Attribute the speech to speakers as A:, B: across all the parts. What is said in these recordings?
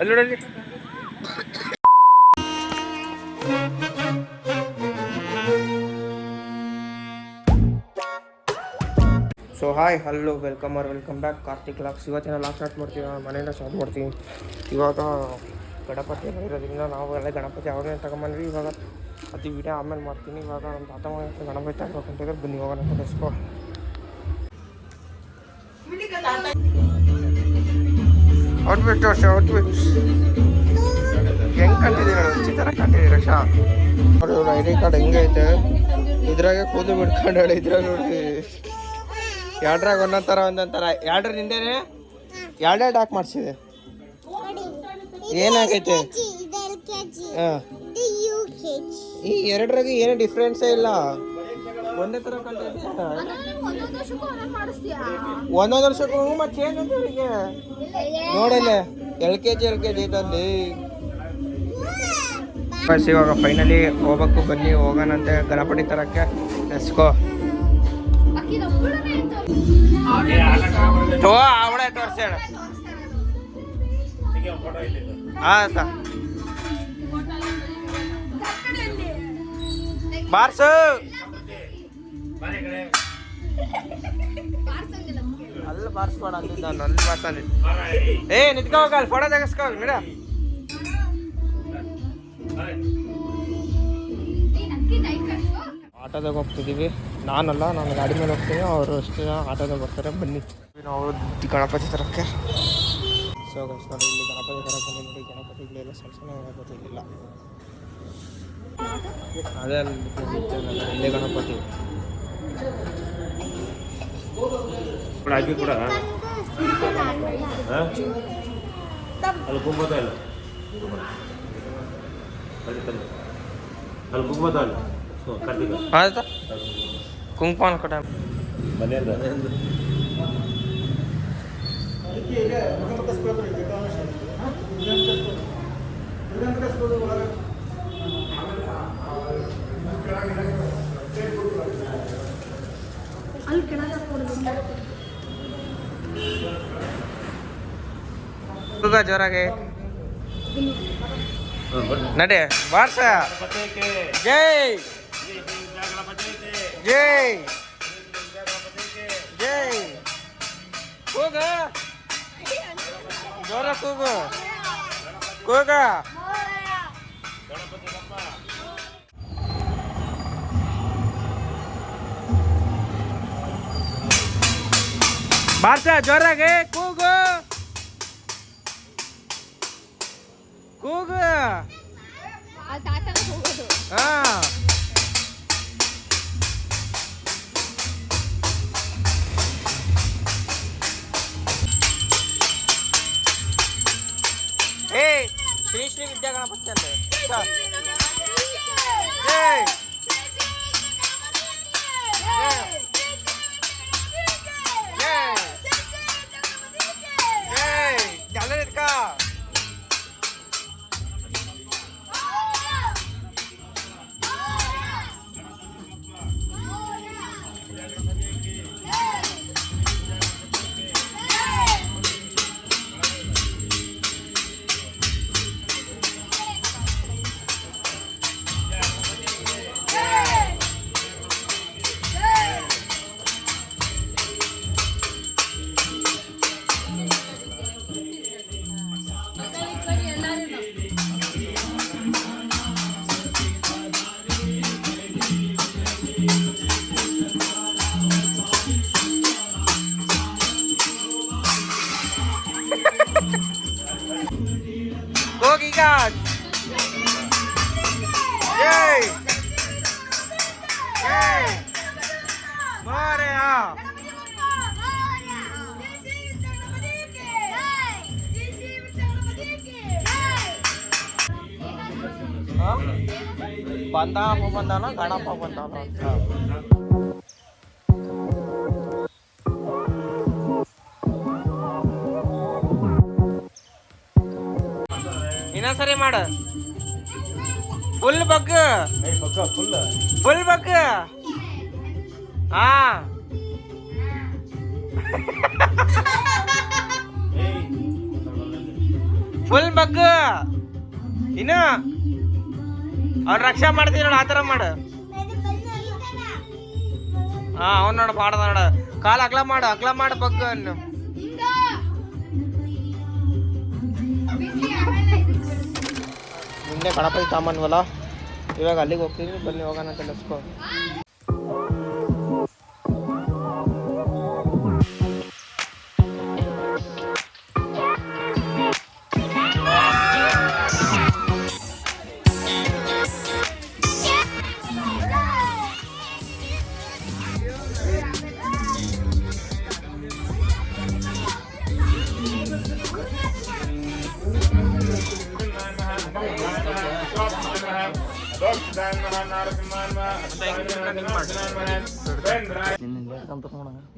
A: ಅಲ್ಲಿ ನೋಡಲ್ಲಿ so hi hello welcome or welcome back Karthik vlogs ಇವತ್ತಿನ ಲಾಕ್ ಸ್ಟಾರ್ಟ್ ಮಾಡ್ತೀವಿ. ನಾನು ಮನೆಯಿಂದ ಸ್ಟಾರ್ಟ್ ಮಾಡ್ತೀವಿ ಇವಾಗ ಗಣಪತಿ ಎಲ್ಲ ಇರೋದ್ರಿಂದ ನಾವು ಎಲ್ಲ ಗಣಪತಿ ಅವ್ರನ್ನೇ ತಗೊಂಬಂದ್ವಿ. ಇವಾಗ ಅದು ವಿಡಿಯೋ ಆಮೇಲೆ ಮಾಡ್ತೀನಿ. ಇವಾಗ ನಮ್ಮ ತಾತ ಮನೆ ಹತ್ರ ಗಣಪತಿ ತಗೋಬೇಕಂತಿದ್ರೆ ಬನ್ನಿ, ಹೋಗೋಣ ಅಂತ ಔಟ್ಫಿಟ್ ವರ್ಷ ಔಟ್ಫಿಟ್ ಹೆಂಗೆ ಕಂಟಿದ್ದೀರ ಚಿತ್ರ ಕಟ್ಟಿದ್ದೀರ ರಕ್ಷಾ ನೋಡಿ ಇವ್ರ ಐ ಡಿ ಕಾರ್ಡ್ ಹೆಂಗೈತೆ ಇದ್ರಾಗೆ ಕೂದಲು ಬಿಡ್ಕೊಂಡಾಳೆ ಇದ್ರಾಗ ನೋಡಿ. ಎರಡ್ರಾಗ ಒಂದೊಂದು ಥರ ಒಂದೊಂದು ಥರ ಎರಡ್ರ ನಿಂದೇನೆ? ಎರಡೆರಡು ಹಾಕಿ ಮಾಡಿಸಿದೆ. ಏನಾಗೈತೆ? ಹಾಂ. ಈ ಎರಡರಾಗ ಏನು ಡಿಫ್ರೆನ್ಸೇ ಇಲ್ಲ? ಒಂದೇ ತರ ಒಂದೊಂದು ವರ್ಷಕ್ಕೂ ಮತ್ತೆ ಚೇಂಜ್ ಅಂತ ಅವರಿಗೆ ನೋಡಲ್ಲ L K G L K G ಐತಲ್ಲಿ. Bus ಇವಾಗ ಫೈನಲಿ ಹೋಗ್ಬೇಕು ಬನ್ನಿ ಹೋಗೋಣಂತೆ ಗಣಪತಿ ತರಕ್ಕೆ. ನೆಸ್ಕೋ ತೋ ಅವಳೆ ತೋರ್ಸ ಆತ ಬಾರ್ಸು. ಅಲ್ಲಿ, ಬಾರ್ಸ್ಬೇಡ ಅಂದಿದ್ದ ನಾನು ಅಲ್ಲಿ. ಏ, ನಿಂತ್ಕೋ ಅಲ್ಲಿ ಫೋಟೋ ತೆಗೆಸ್ಕೋ, ನಡ. ಆಟೋದಾಗ ಹೋಗ್ತಿದ್ದೀವಿ ನಾನಲ್ಲ, ನಾನು ಗಾಡಿ ಮೇಲೆ ಹೋಗ್ತೀನಿ, ಅವರು ಅಷ್ಟೇ ಆಟೋದಾಗ ಬರ್ತಾರೆ, ಬನ್ನಿ. ನಾವು ಗಣಪತಿ ತರಕ್ಕೆ. ಸೊ ನೋಡಿ, ಇಲ್ಲಿ ಗಣಪತಿ ತರಕ್ಕೆ ನೋಡಿ ಗಣಪತಿಗಳೆಲ್ಲ ಸಣ್ಣ ಸಣ್ಣ ಇಲ್ಲ ಅದೇ ಅಲ್ಲಿ ಇಲ್ಲೇ ಗಣಪತಿ.
B: ಕೂಡ ಹಾಕಿ ಕೂಡ. ಅಲ್ಲಿ ಕುಂಭದ ಇಲ್ಲ ಅಲ್ಲಿ ಕುಂಭದ ಇಲ್ಲ ಕಾರ್ತಿಕ
A: ಕುಂಕುಮ ಕಟ
B: ಮನೆಯಿಂದ.
A: ಹುಡುಗ ಜೋರಾಗೆ
B: ಹ್ಞೂ ಬನ್ನಿ
A: ನಡೆ ಬಾರ್ಸ
B: ಗಣಪತಿಗೆ
A: ಜೈ
B: ಗಣಪತಿಗೆ
A: ಜೈ ಜೈ ಕೂಗ ಜೋರ ಕೂಗು ಕೂಗ ಬಾರ್ಸ ಜೋರಾಗೆ ಕೂಗು ಕೂಗು ಹಾ ಬಂದಪ್ಪ ಬಂದಾನ ಗಣಪ ಬಂದಾನ ಇನ್ನೊಂದ್ಸರಿ ಮಾಡು. Full bug
B: full
A: full bug ಹಾ. ಫುಲ್ ಬಗ್ ಇನ್ನ. ಅವ್ನ ರಕ್ಷಾ ಮಾಡ್ತೀನಿ ನೋಡು, ಆ ಥರ ಮಾಡು. ಹಾ, ಅವ್ನು ನೋಡು ಬಾಡ್ದ ನೋಡು. ಕಾಲು ಅಗ್ಲ ಮಾಡು ಅಗ್ಲ ಮಾಡು ಬಗ್ಗ ಮುಂದೆ ಗಣಪತಿ ತಾಮನ್ವಲ್ಲ ಇವಾಗ ಅಲ್ಲಿಗೆ ಹೋಗ್ತೀನಿ, ಬನ್ನಿ, ಹೋಗೋಣ ಅಂತ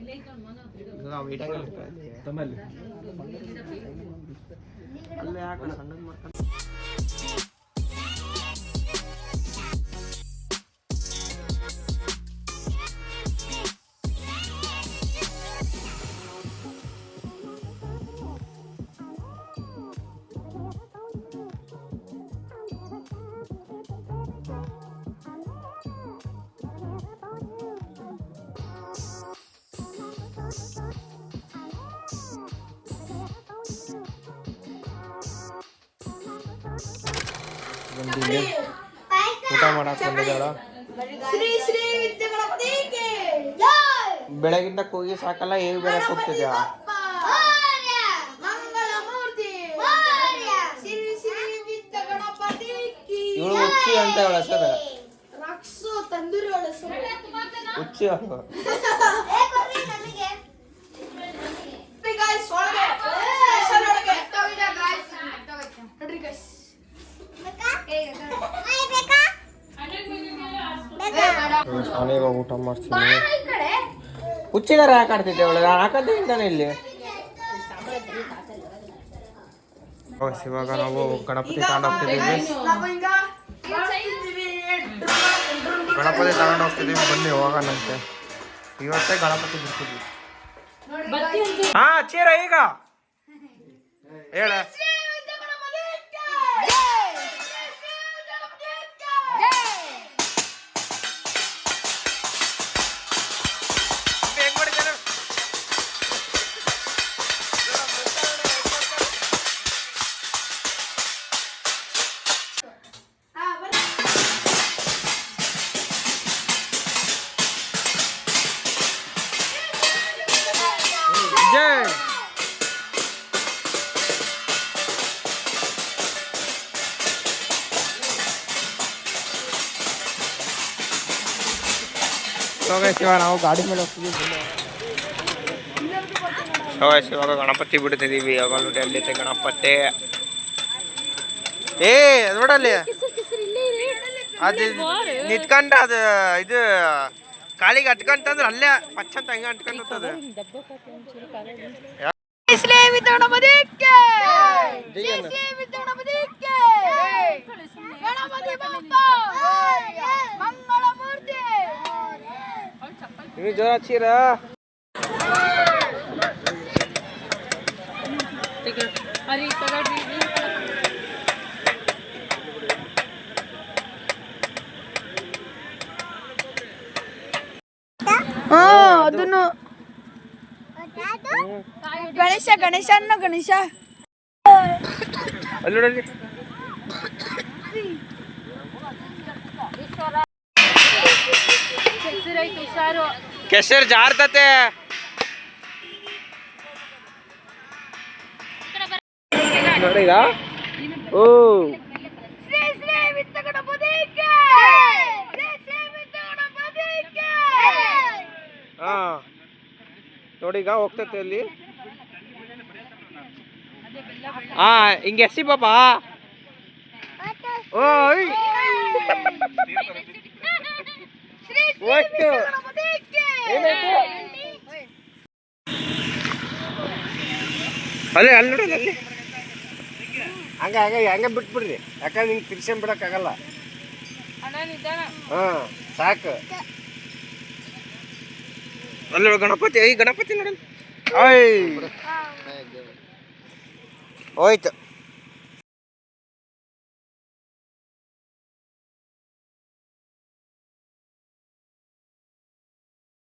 A: ಲೆಸ್ಕೋ ಅಲ್ಲೇ ಹಾಕೋಣ ಸಣ್ಣದು ಮಾಡ್ಕೊಂಡು ಊಟ ಮಾಡಕ್ ಬಂದಿದ್ದಾಳ? ಬೆಳಗಿಂದ ಕೂಗಿ ಸಾಕಲ್ಲ ಹೇಗೆ ಬೇರೆ ಕೂಗ್ತಿದ್ಯಾ ಇವಳು ಹುಚ್ಚಿ ಅಂತ ಹೇಳ
C: ಸರ್ ತಂದೂರಿ
A: ಹುಚ್ಚಿ ಊಟ ಮಾಡ್ತೀನಿ. ಹುಚ್ಚಿಗಾರ ಹಾಕಾಡ್ತಿದ್ದೆ ಅವಳು. ನಾನು ಹಾಕಂತಾನೆ ಇಲ್ಲಿ. ಇವಾಗ ನಾವು ಗಣಪತಿ ತಗೊಂಡೋಗ್ತಿದ್ದೀವಿ
C: ನಾವು ಈಗ ಬರ್ತಿದ್ದೀವಿ.
A: ಗಣಪತಿ ತಗೊಂಡೋಗ್ತಿದ್ದೀವಿ ಬನ್ನಿ ಹೋಗೋಣಂತೆ ಇವತ್ತೇ ಗಣಪತಿ ಬಿಡ್ತಿದ್ವಿ. ಹಾ ಚೀರ ಈಗ. ಹೇಳ.
C: ಜೈ
A: ಯೋಗೇಶ್ ಇವಾಗ ನಾವು ಗಾಡಿ ಮೇಲೆ ಹೋಗ್ತಿದ್ದೀವಿ ಯೋಗೇಶ್ ಇವಾಗ ಗಣಪತಿ ಬಿಡ್ತಿದ್ದೀವಿ ಇವಾಗ ನೋಡಿ ಅಲ್ಲಿದೆ ಗಣಪತಿ. ಏ ಅದು ನೋಡಲ್ಲಿ ಅದು ನಿಂತ್ಕೊಂಡ ಅದು ಇದು ಕಾಲಿಗೆ ಅಟ್ಕೊಂತಂದ್ರೆ ಅಲ್ಲೇ ಪಚ್ಚಂತ ಹಂಗೆ
C: ಅಂಟ್ಕೊಂಡಿರ್ತದೆ
A: ನೀವು ಜೋರ ಹಚ್ಚಿರ
C: ಹಾ ಅದನ್ನು. ಗಣೇಶ ಗಣೇಶ ಅನ್ನೋ ಗಣೇಶ.
A: ಕೆಸರ್ ಜಾರ್ತತೆ. ನೋಡಿ ಈಗ ಓ. ಹಾ. ನೋಡಿ ಈಗ ಹೋಗ್ತೈತೆ ಅಲ್ಲಿ. ಹಾ ಹಿಂಗೆ ಎಸಿ ಬಾಬಾ. ಓಯ್. ಹೋಯ್ತು. ಏನಾಯ್ತು? ಅಲ್ಲಿ ನೋಡಿ ಅಲ್ಲಿ
B: ಹಂಗೆ ಹಂಗೆ ಹಂಗೆ ಬಿಟ್ಬಿಡ್ರಿ. ಯಾಕಂದ್ರೆ ನಿಂಗೆ ತಿರ್ಸ್ಕೊಂಡ್ ಬಿಡಕ್ಕಾಗಲ್ಲ ಹಾಂ ಸಾಕು.
A: ಅಲ್ಲಿ ಗಣಪತಿ ಐ ಗಣಪತಿ ನೋಡಿ ಓಯ್ ಹೋಯ್ತು.